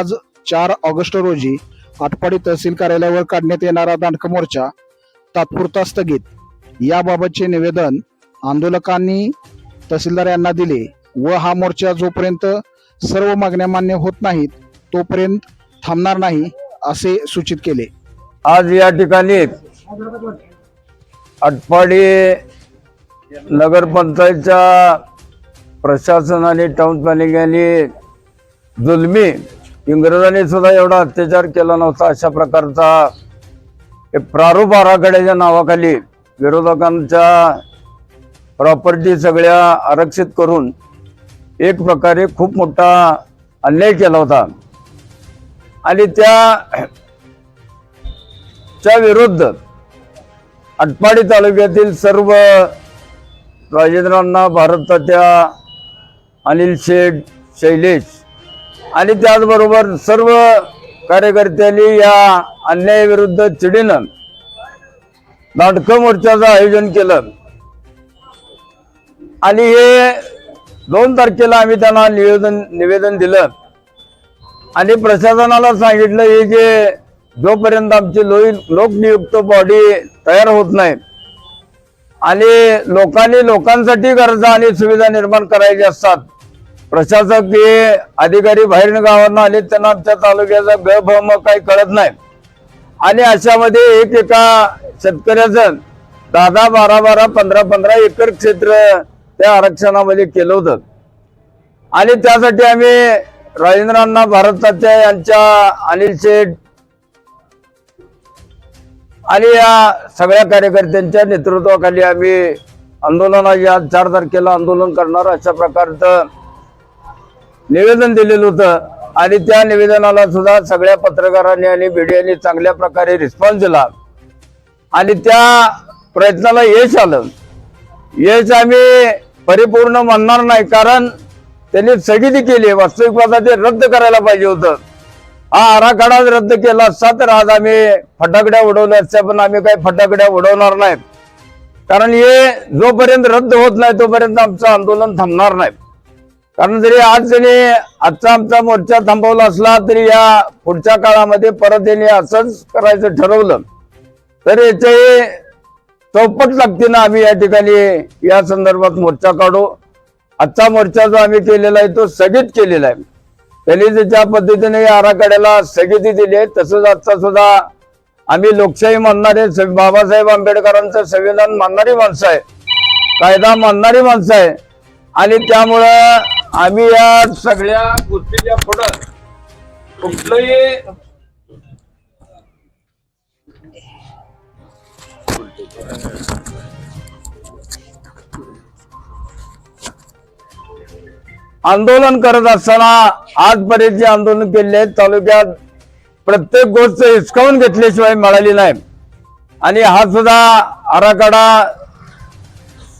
आज चार ऑगस्ट रोजी आटपाडी तहसील कार्यालयावर काढण्यात येणारा दांडक मोर्चा तात्पुरता स्थगित. याबाबतचे निवेदन आंदोलकांनी तहसीलदार यांना दिले व हा मोर्चा जोपर्यंत सर्व मागण्या मान्य होत नाहीत तोपर्यंत थांबणार नाही असे सूचित केले. आज या ठिकाणी आटपाडी नगरपंचायतच्या प्रशासनाने टाउन प्लॅनिंगाने जुलमी इंग्रजांनी सुद्धा एवढा अत्याचार केला नव्हता. अशा प्रकारचा प्रारूप आराखड्याच्या नावाखाली विरोधकांच्या प्रॉपर्टी सगळ्या आरक्षित करून एक प्रकारे खूप मोठा अन्याय केला होता. आणि त्या च्या विरुद्ध आटपाडी तालुक्यातील सर्व राजेंद्रांना भारताच्या अनिल शेठ शैलेश आणि त्याचबरोबर सर्व कार्यकर्त्यांनी या अन्यायाविरुद्ध चिडीनं नाटकं मोर्चाचं आयोजन केलं. आणि हे दोन तारखेला आम्ही त्यांना निवेदन निवेदन दिलं. आणि प्रशासनाला सांगितलं हे जे जोपर्यंत आमची लोई लोकनियुक्त बॉडी तयार होत नाही आणि लोकांनी लोकांसाठी गरजा आणि सुविधा निर्माण करायच्या असतात प्रशासक हे अधिकारी बाहेर गावांना आले त्यांना आमच्या तालुक्याचा गभम काही कळत नाही. आणि अशामध्ये एक एका शेतकऱ्याचं दहा दहा बारा बारा पंधरा पंधरा एकर क्षेत्र त्या आरक्षणामध्ये केलं होतं. आणि त्यासाठी आम्ही राजेंद्रांना भारताच्या यांच्या अनिल शेठ आणि या सगळ्या कार्यकर्त्यांच्या नेतृत्वाखाली आम्ही आंदोलनाच्या चार तारखेला आंदोलन करणार अशा प्रकारचं निवेदन दिलेलं होतं. आणि त्या निवेदनाला सुद्धा सगळ्या पत्रकारांनी आणि मीडियाने चांगल्या प्रकारे रिस्पॉन्स दिला. आणि त्या प्रयत्नाला यश आलं. यश आम्ही परिपूर्ण म्हणणार नाही कारण त्यांनी स्थगिती केली. वास्तविक ते रद्द करायला पाहिजे होतं. हा आराखडा रद्द केला असता तर आज आम्ही फटाकड्या उडवल्या असत्या पण आम्ही काही फटाकड्या उडवणार नाही कारण हे जोपर्यंत रद्द होत नाही तोपर्यंत आमचं आंदोलन थांबणार नाही. कारण जरी आज जरी आजचा आमचा मोर्चा थांबवला असला तरी या पुढच्या काळामध्ये परत त्यांनी असंच करायचं ठरवलं. तर याचे चौपट लागतीनं आम्ही या ठिकाणी या संदर्भात मोर्चा काढू. आजचा मोर्चा जो आम्ही केलेला आहे तो स्थगित केलेला आहे. त्यांनी जे ज्या पद्धतीने या आराखड्याला स्थगिती दिली आहे तसंच आजचा सुद्धा आम्ही लोकशाही मानणारे स- बाबासाहेब आंबेडकरांचं संविधान मानणारी माणसं आहे. कायदा मानणारी माणसं आहे. आणि त्यामुळं आम्ही या सगळ्या गोष्टीच्या पुढं कुठलंही आंदोलन करत असताना आजपर्यंत जे आंदोलन केले आहेत तालुक्यात प्रत्येक गोष्ट हिसकावून घेतल्याशिवाय मिळाली नाही. आणि हा सुद्धा आराखडा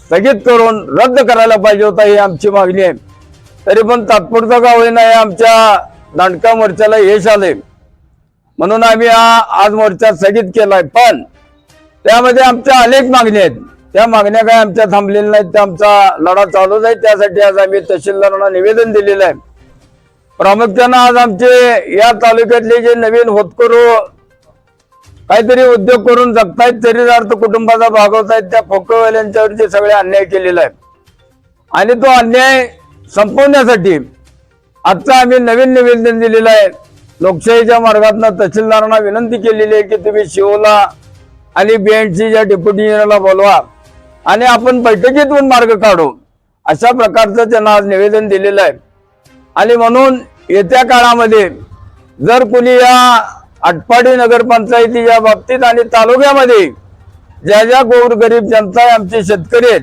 स्थगित करून रद्द करायला पाहिजे होता ही आमची मागणी आहे. तरी पण तात्पुरतं का होईना हे आमच्या दांडका मोर्चाला यश आले म्हणून आम्ही हा आज मोर्चा स्थगित केलाय. पण त्यामध्ये आमच्या अनेक मागण्या आहेत. त्या मागण्या काय आमच्या थांबलेल्या नाहीत. त्या आमचा लढा चालूच आहे. त्यासाठी आज आम्ही तहसीलदारांना निवेदन दिलेलं आहे. प्रामुख्यानं आज आमचे या तालुक्यातले जे नवीन होतकरू काहीतरी उद्योग करून जगतायत अर्थ कुटुंबाचा भागवतायत त्या खोकवाल्यांच्यावरती सगळे अन्याय केलेला आहे आणि तो अन्याय संपवण्यासाठी आजचा आम्ही नवीन निवेदन दिलेलं आहे. लोकशाहीच्या मार्गातनं तहसीलदारांना विनंती केलेली आहे की तुम्ही शिवला आणि बीएनसीच्या डेप्युटी इंजिनियरला बोलवा आणि आपण बैठकीतून मार्ग काढू. अशा प्रकारचं त्यांना आज निवेदन दिलेलं आहे. आणि म्हणून येत्या काळामध्ये जर कुणी या आटपाडी नगरपंचायतीच्या बाबतीत आणि तालुक्यामध्ये ज्या ज्या गोरगरीब जनता आमचे शेतकरी आहेत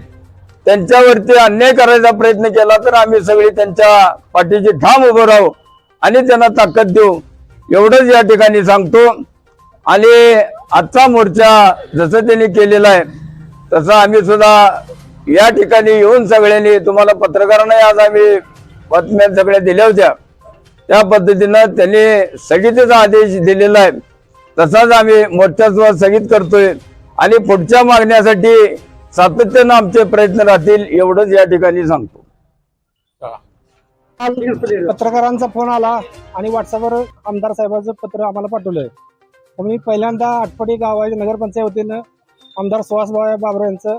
त्यांच्यावरती अन्याय करायचा प्रयत्न केला तर आम्ही सगळे त्यांच्या पाठीची ठाम उभं राहू आणि त्यांना ताकद देऊ. एवढंच या ठिकाणी सांगतो. आणि आजचा मोर्चा जसं त्यांनी केलेला आहे तसं आम्ही सुद्धा या ठिकाणी येऊन सगळ्यांनी तुम्हाला पत्रकारांनाही आज आम्ही बातम्या सगळ्या दिल्या होत्या. त्या पद्धतीनं त्यांनी स्थगितीचा आदेश दिलेला आहे. तसाच आम्ही मोर्चा सुद्धा स्थगित करतोय. आणि पुढच्या मागण्यासाठी सातत्यानं आमचे प्रयत्न राहतील एवढंच या ठिकाणी सांगतो. पत्रकारांचा फोन आला आणि व्हॉट्सअपवर आमदार साहेबांचं पत्र आम्हाला पाठवलंय. मी पहिल्यांदा आटपाडी गावाच्या नगरपंचायत वतीनं आमदार सुहासभाई बाबरा यांचं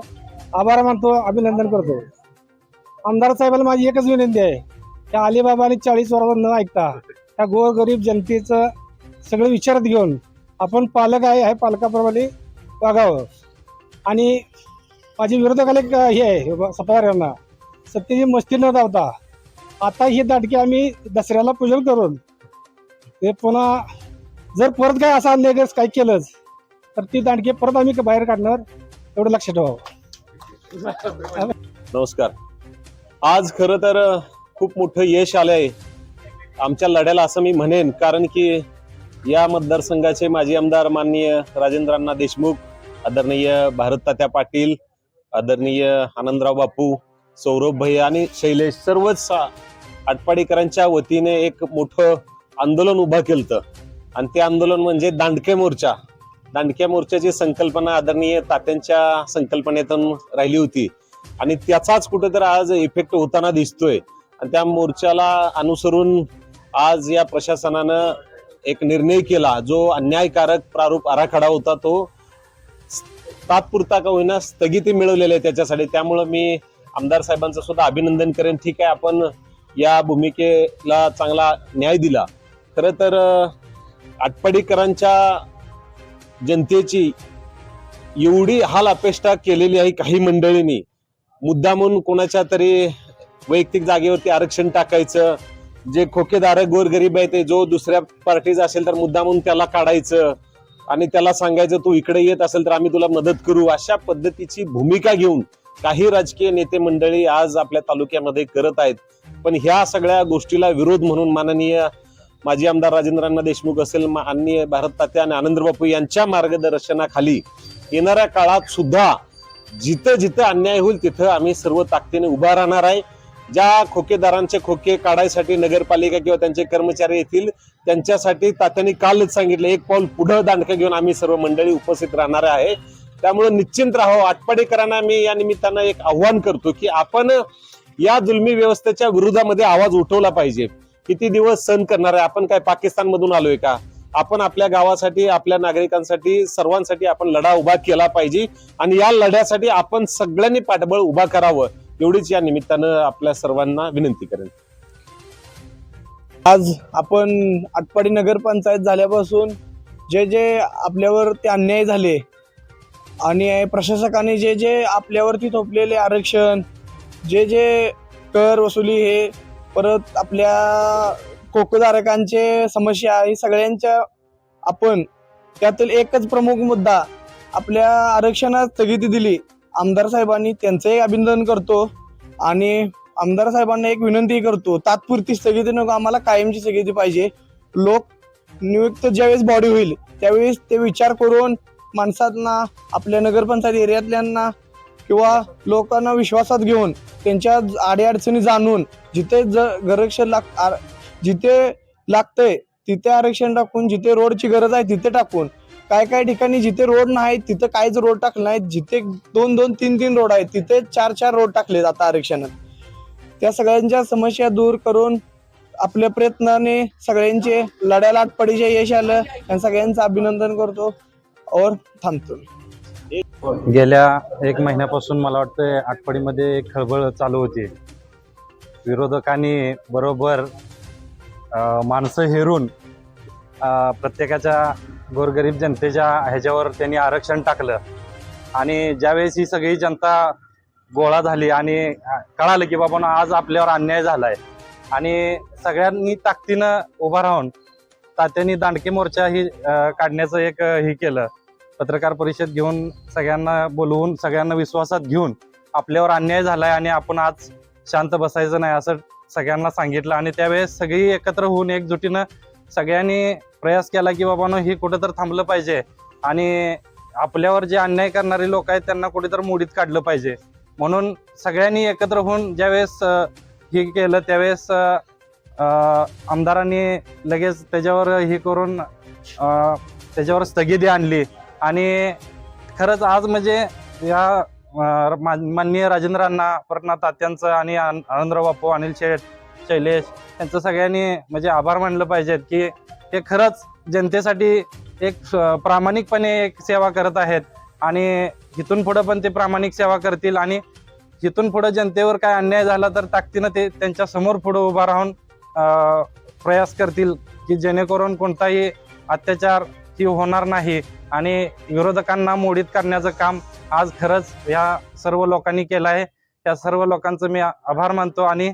आभार मानतो अभिनंदन करतो. आमदार साहेबांना माझी एकच विनंती आहे त्या अलिबाबा आणि चाळीस वर्षात न ऐकता त्या गोरगरीब जनतेचं सगळं विचारात घेऊन आपण पालक आहे आहे पालकाप्रमाणे वागावं. आणि माझी विरोधकाला एक हे आहे सपाऱ्यांना सत्तेची मस्ती न धावता. आता ही दाटकी आम्ही दसऱ्याला पूजन करून ते पुन्हा जर परत काय असा अन्याय काय केलंच तर ती दांडकी परत आम्ही बाहेर काढणार एवढं लक्ष ठेवावं नमस्कार. आज खरं तर खूप मोठं यश आलंय. आमच्या लढ्याला असं मी म्हणेन कारण की या मतदारसंघाचे माजी आमदार माननीय राजेंद्रांना देशमुख आदरणीय भारत तात्या पाटील आदरणीय आनंदराव बापू सौरभ भैया आणि शैलेश सर्वच आटपाडीकरांच्या वतीने एक मोठं आंदोलन उभं केलं आणि ते आंदोलन म्हणजे दांडके मोर्चा. दांडक्या मोर्चाची संकल्पना आदरणीय तात्यांच्या संकल्पनेतून राहिली होती. आणि त्याचाच कुठेतरी आज इफेक्ट होताना दिसतोय. आणि त्या मोर्चाला अनुसरून आज या प्रशासनानं एक निर्णय केला जो अन्यायकारक प्रारूप आराखडा होता तो तात्पुरता का होईना स्थगिती मिळवलेली आहे त्याच्यासाठी. त्यामुळं मी आमदार साहेबांचं सुद्धा अभिनंदन करेन. ठीक आहे आपण या भूमिकेला चांगला न्याय दिला. खरं तर आटपाडीकरांच्या जनतेची एवढी हाल अपेष्टा केलेली आहे काही मंडळींनी. मुद्दामून कोणाच्या तरी वैयक्तिक जागेवरती आरक्षण टाकायचं जे खोकेदार गोरगरीब आहे ते जो दुसऱ्या पार्टीचा असेल तर मुद्दामून त्याला काढायचं. आणि त्याला सांगायचं तू इकडे येत असेल तर आम्ही तुला मदत करू. अशा पद्धतीची भूमिका घेऊन काही राजकीय नेते मंडळी आज आपल्या तालुक्यामध्ये करत आहेत. पण ह्या सगळ्या गोष्टीला विरोध म्हणून माननीय माजी आमदार राजेंद्रांना देशमुख असेल माननीय भारत तात्या आणि आनंद बापू यांच्या मार्गदर्शनाखाली येणाऱ्या काळात सुद्धा जिथं जिथं अन्याय होईल तिथं आम्ही सर्व ताकदीने उभा राहणार आहे. ज्या खोकेदारांचे खोके काढायसाठी नगरपालिका किंवा त्यांचे कर्मचारी येतील त्यांच्यासाठी तात्यांनी कालच सांगितलं एक पाऊल पुढं दांडकं घेऊन आम्ही सर्व मंडळी उपस्थित राहणार आहे. त्यामुळे निश्चिंत राहावं आटपाडेकरांना मी या निमित्तानं एक आव्हान करतो की आपण या जुलमी व्यवस्थेच्या विरोधामध्ये आवाज उठवला पाहिजे. किती दिवस सहन करणार आहे? आपण काय पाकिस्तान मधून आलोय का? आपण आपल्या गावासाठी आपल्या नागरिकांसाठी सर्वांसाठी आपण लढा उभा केला पाहिजे आणि या लढ्यासाठी आपण सगळ्यांनी पाठबळ उभा करावं. एवढीच या निमित्तानं आपल्या सर्वांना विनंती करेन. आज आपण आटपाडी नगरपंचायत झाल्यापासून जे जे आपल्यावर ते अन्याय झाले आणि प्रशासकाने जे जे आपल्यावरती थोपलेले आरक्षण जे जे कर वसुली हे परत आपल्या कोकधारकांचे समस्या हे सगळ्यांच्या आपण त्यातील एकच प्रमुख मुद्दा आपल्या आरक्षणात स्थगिती दिली. आमदार साहेबांनी त्यांचंही अभिनंदन करतो आणि आमदार साहेबांना एक विनंती करतो तात्पुरती स्थगिती नको आम्हाला कायमची स्थगिती पाहिजे. लोक नियुक्त ज्यावेळेस बॉडी होईल त्यावेळेस ते विचार करून माणसांना आपल्या नगरपंचायत एरियातल्यांना किंवा लोकांना विश्वासात घेऊन त्यांच्या अडीअडचणी जाणून जिथे ज आरक्षण लाग आर- जिथे लागतंय तिथे आरक्षण टाकून जिथे रोडची गरज आहे तिथे टाकून काय काय ठिकाणी जिथे रोड नाही तिथं काहीच रोड टाकले नाहीत जिथे दोन दोन तीन तीन रोड आहेत तिथे चार चार रोड टाकले आता आरक्षणात. त्या सगळ्यांच्या समस्या दूर करून आपल्या प्रयत्नाने सगळ्यांचे लढ्याला आटपडीचे यश आलं. या सगळ्यांचं अभिनंदन करतो. और थांबतो गेल्या एक महिन्यापासून मला वाटतं आटपडीमध्ये एक खळबळ चालू होती. विरोधकांनी बरोबर माणसं हेरून प्रत्येकाच्या गोरगरीब जनतेच्या ह्याच्यावर त्यांनी आरक्षण टाकलं. आणि ज्यावेळेस ही सगळी जनता गोळा झाली आणि कळालं की बाबा आज आपल्यावर अन्याय झालाय. आणि सगळ्यांनी ताकदीनं उभा राहून तात्यांनी दांडके मोर्चा ही काढण्याचं एक हे केलं. पत्रकार परिषद घेऊन सगळ्यांना बोलवून सगळ्यांना विश्वासात घेऊन आपल्यावर अन्याय झालाय आणि आपण आज शांत बसायचं नाही असं सगळ्यांना सांगितलं. आणि त्यावेळेस सगळी एकत्र होऊन एकजुटीनं सगळ्यांनी प्रयास केला की बाबानो हे कुठं तर थांबलं पाहिजे. आणि आपल्यावर जे अन्याय करणारे लोक आहेत त्यांना कुठेतरी मोडीत काढलं पाहिजे. म्हणून सगळ्यांनी एकत्र होऊन ज्यावेळेस हे केलं त्यावेळेस आमदारांनी लगेच त्याच्यावर हे करून त्याच्यावर स्थगिती आणली. आणि खरंच आज म्हणजे या अं, माननीय राजेंद्रांना परतनाथ तात्यांचं आणि आन- आनंदराव बापू अनिल शेठ शैलेश यांचं सगळ्यांनी म्हणजे आभार मानलं पाहिजेत की ते खरंच जनतेसाठी एक प्रामाणिकपणे एक सेवा करत आहेत. आणि इथून पुढं पण ते प्रामाणिक सेवा करतील आणि इथून पुढं जनतेवर काय अन्याय झाला तर ताकदीनं ते त्यांच्यासमोर पुढं उभा राहून प्रयास करतील की जेणेकरून कोणताही अत्याचार ही होणार नाही. आणि विरोधकांना मोडीत करण्याचं काम आज खरंच या सर्व लोकांनी केलं आहे. त्या सर्व लोकांचं मी आभार मानतो आणि